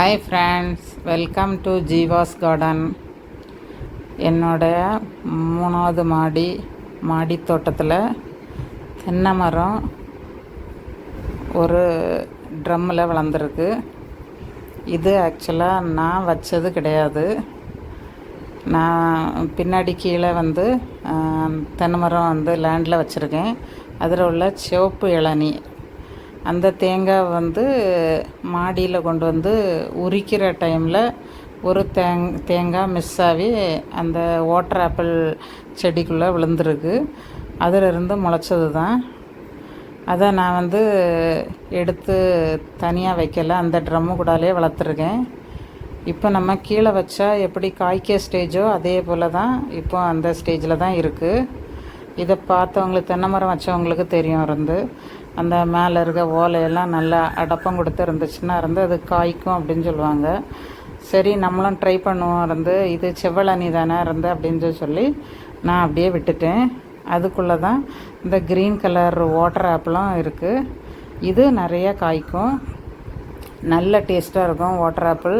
Hi friends welcome to Jeeva's garden என்னோடைய மூணாவது மாடி மாடி தோட்டத்தில் தென்னை மரம் ஒரு ட்ரம்மில் வளர்ந்துருக்கு. இது ஆக்சுவலாக நான் வச்சது கிடையாது. நான் பின்னாடி கீழே வந்து தென்னை மரம் வந்து லேண்டில் வச்சுருக்கேன். அதில் உள்ள சிவப்பு இளநி அந்த தேங்காய் வந்து மாடியில் கொண்டு வந்து உரிக்கிற டைமில் ஒரு தேங் தேங்காய் மிஸ் ஆகி அந்த வாட்டர் ஆப்பிள் செடிக்குள்ளே விழுந்துருக்கு. அதிலிருந்து முளைச்சது தான் அதை நான் வந்து எடுத்து தனியாக வைக்கல. அந்த ட்ரம்மு கூடாலே வளர்த்துருக்கேன். இப்போ நம்ம கீழே வச்சா எப்படி காய்க்க ஸ்டேஜோ அதே போல் தான் இப்போ அந்த ஸ்டேஜில் தான் இருக்குது இதை பார்த்தவங்களுக்கு தென்னை மரம் வச்சவங்களுக்கு தெரியும் இருந்து. அந்த மேலே இருக்க ஓலையெல்லாம் நல்லா அடப்பம் கொடுத்து இருந்துச்சுன்னா இருந்து அது காய்க்கும் அப்படின்னு சொல்லுவாங்க. சரி நம்மளும் ட்ரை பண்ணுவோம் இருந்து இது செவ்வளனி தானே இருந்து அப்படின்னு சொல்லி நான் அப்படியே விட்டுட்டேன். அதுக்குள்ளே தான் இந்த க்ரீன் கலர் வாட்டர் ஆப்பிளும் இருக்குது இது நிறைய காய்க்கும். நல்ல டேஸ்ட்டாக இருக்கும் வாட்டர் ஆப்பிள்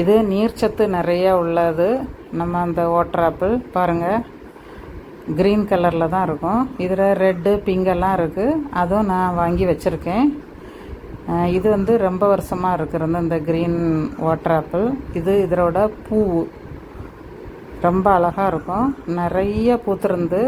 இது நீர்ச்சத்து நிறைய உள்ளது. நம்ம அந்த வாட்டர் ஆப்பிள் பாருங்கள் க்ரீன் கலரில் தான் இருக்கும். இதில் ரெட்டு பிங்கெல்லாம் இருக்குது அதுவும் நான் வாங்கி வச்சுருக்கேன். இது வந்து ரொம்ப வருஷமாக இருக்கிறது இந்த க்ரீன் வாட்டர் ஆப்பிள் இது இதோட பூ ரொம்ப அழகாக இருக்கும். நிறைய பூத்திருந்து